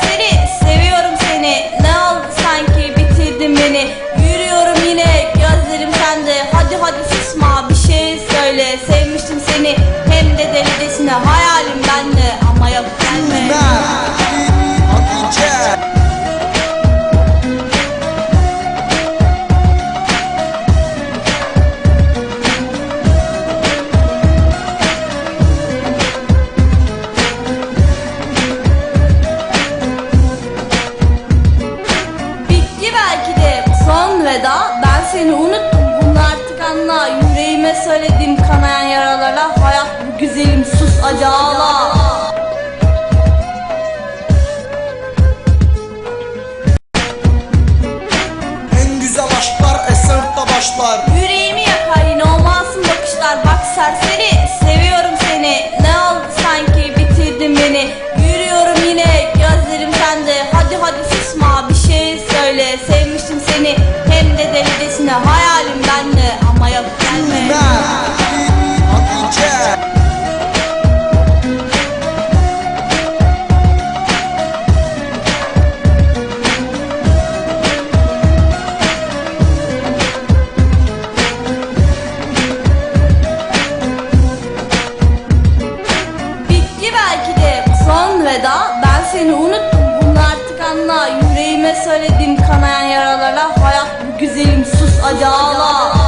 Serseri seviyorum seni. Ne oldu sanki bitirdin beni. Yürüyorum yine gözlerim sende. Hadi hadi susma bir şey söyle. Sevmiştim seni. Hem de delicesine Hayalim bende. Ama yok gelme veda Ben seni unuttum. Bunu artık anla. Yüreğime söyledim kanayan yaralara Hayat bu güzelim sus acı ağla. En güzel aşklar Esenyurt'ta başlar. Yüreğimi yakar yine o masum bakışlar. Bak serseri seviyorum seni. Ne oldu sanki bitirdin beni. Yürüyorum yine gözlerim sende. Hadi hadi susma bir şey söyle. Sevmiştim seni delicesine Hayalim bende ama yok gelme Bitti belki de. Son veda. Ben seni unuttum. Bunu artık anla. Yüreğime söyledim kanayan yaralara Hayat bu